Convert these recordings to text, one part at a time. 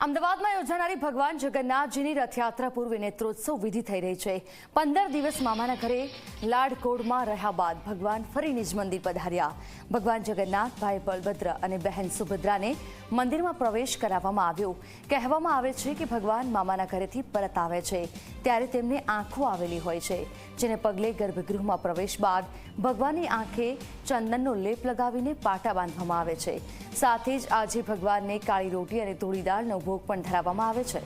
અમદાવાદમાં યોજાનારી ભગવાન જગન્નાથજીની રથયાત્રા પૂર્વે નેત્રોત્સવ વિધિ થઈ રહી છે. પંદર દિવસ મામાના ઘરે લાડકોડમાં રહ્યા બાદ ભગવાન ફરી નિજ મંદિર પધાર્યા. ભગવાન જગન્નાથ ભાઈ બલભદ્ર અને બહેન સુભદ્રાને મંદિરમાં પ્રવેશ કરાવવામાં આવ્યો. કહેવામાં આવે છે કે ભગવાન મામાના ઘરેથી પરત આવે છે. ત્યારે તેમને આંખો આવેલી હોય છે. જેને પગલે ગર્ભગૃહમાં પ્રવેશ બાદ ભગવાનની આંખે ચંદનનો લેપ લગાવીને પાટા બાંધવામાં આવે છે. સાથે જ આજે ભગવાનને કાળી રોટી અને ધોળી દાળનો ભોગ પણ ધરાવવામાં આવે છે.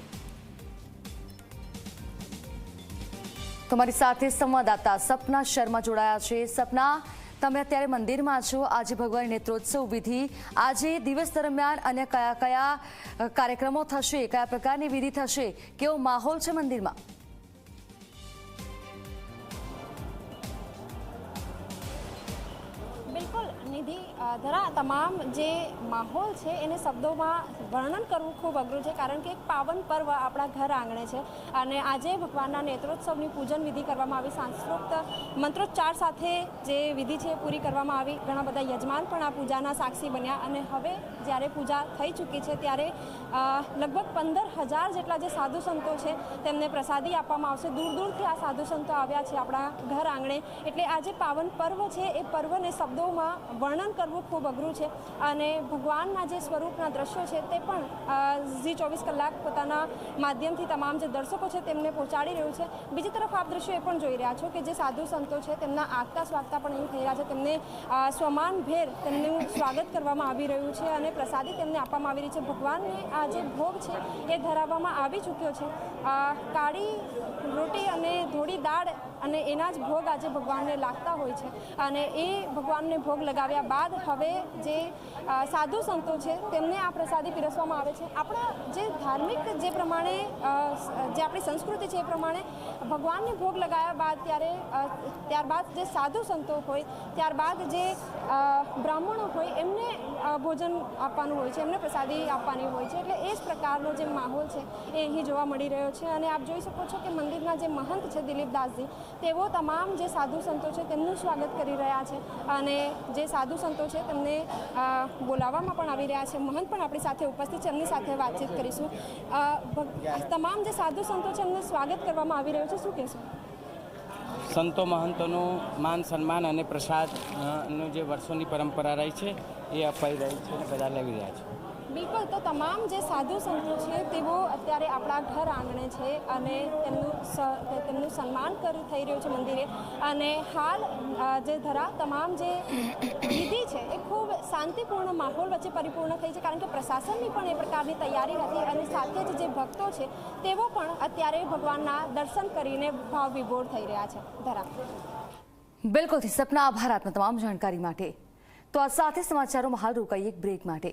તમારી સાથે સંવાદદાતા સપના શર્મા જોડાયા છે. સપના, તમે અત્યારે મંદિરમાં છો. આજે ભગવાન નેત્રોત્સવ વિધિ. આજે દિવસ દરમિયાન અને કયા કયા કાર્યક્રમો થશે? કયા પ્રકારની વિધિ થશે? કેવો માહોલ છે મંદિરમાં? ધરા તમામ જે માહોલ છે, એને શબ્દોમાં વર્ણન કરવું ખૂબ અઘરું છે, કારણ કે એક પાવન પર્વ આપણા ઘર આંગણે છે. અને આજે ભગવાનના નેત્રોત્સવની પૂજન વિધિ કરવામાં આવી, સાંસ્કૃત મંત્રોચ્ચાર સાથે જે વિધિ છે પૂરી કરવામાં આવી. ઘણા બધા યજમાન પણ આ પૂજાના સાક્ષી બન્યા અને હવે જ્યારે પૂજા થઈ ચૂકી છે, ત્યારે લગભગ પંદર હજાર જેટલા જે સાધુ સંતો છે, તેમને પ્રસાદી આપવામાં આવશે. દૂર દૂરથી આ સાધુ સંતો આવ્યા છે આપણા ઘર આંગણે. એટલે આ જે પાવન પર્વ છે, એ પર્વને શબ્દોમાં વર્ણન કરવું ખૂબ અઘરું છે. અને ભગવાનના જે સ્વરૂપના દ્રશ્યો છે તે પણ ઝી ચોવીસ કલાક પોતાના માધ્યમથી તમામ જે દર્શકો છે તેમને પહોંચાડી રહ્યું છે. બીજી તરફ આપ દ્રશ્યો એ પણ જોઈ રહ્યા છો કે જે સાધુ સંતો છે તેમના આગતા સ્વાગતા પણ અહીં થઈ રહ્યા છે. તેમને સ્વમાન ભેર તેમનું સ્વાગત કરવામાં આવી રહ્યું છે અને પ્રસાદી તેમને આપવામાં આવી રહી છે. ભગવાનને આ જે ભોગ છે એ ધરાવવામાં આવી ચૂક્યો છે. કાળી રોટી અને ધોળી દાળ અને એના જ ભોગ આજે ભગવાનને લાગતા હોય છે. અને એ ભગવાનને ભોગ લગાવ્યા બાદ હવે જે સાધુ સંતો છે, તેમને આ પ્રસાદી પીરસવામાં આવે છે. આપણા જે ધાર્મિક જે પ્રમાણે જે આપણી સંસ્કૃતિ છે એ પ્રમાણે ભગવાનને ભોગ લગાવ્યા બાદ ત્યારે ત્યારબાદ જે સાધુ સંતો હોય, ત્યારબાદ જે બ્રાહ્મણો હોય, એમને ભોજન આપવાનું હોય છે, એમને પ્રસાદી આપવાની હોય છે. એટલે એ જ પ્રકારનો જે માહોલ છે એ અહીં જોવા મળી રહ્યો છે. અને આપ જોઈ શકો છો કે મંદિરના જે મહંત છે દિલીપદાસજી તેઓ તમામ જે સાધુ સંતો છે તેમનું સ્વાગત કરી રહ્યા છે અને જે સાધુ સંતો છે તેમને બોલાવવામાં પણ આવી રહ્યા છે. મહંત પણ આપણી સાથે ઉપસ્થિત છે, એમની સાથે વાતચીત કરીશું. તમામ જે સાધુ સંતો છે એમનું સ્વાગત કરવામાં આવી રહ્યું છે. શું કહેશું? સંતો મહંતોનું માન સન્માન અને પ્રસાદનું જે વર્ષોની પરંપરા રહી છે, એ અપાઈ રહી છે અને બધા લેવી રહ્યા છે. બિલકુલ, તો તમામ જે સાધુ સંતો છે, તેઓ અત્યારે આપણા ઘર આંગણે છે અને તેમનું તેમનું સન્માન કર, થઈ રહ્યું છે મંદિરે. અને હાલ જે ધરા, તમામ જે વિધિ છે, એ ખૂબ શાંતિપૂર્ણ માહોલ વચ્ચે પરિપૂર્ણ થઈ છે, કારણ કે પ્રશાસનની પણ એ પ્રકારની તૈયારી હતી અને સાથે જ જે ભક્તો છે, તેઓ પણ અત્યારે ભગવાનના દર્શન કરીને ભાવ વિભોર થઈ રહ્યા છે. ધરા. બિલકુલથી સપના આભાર તમામ જાણકારી માટે. તો આ સાથે સમાચારોમાં હાલ રોકાઈએ એક બ્રેક માટે.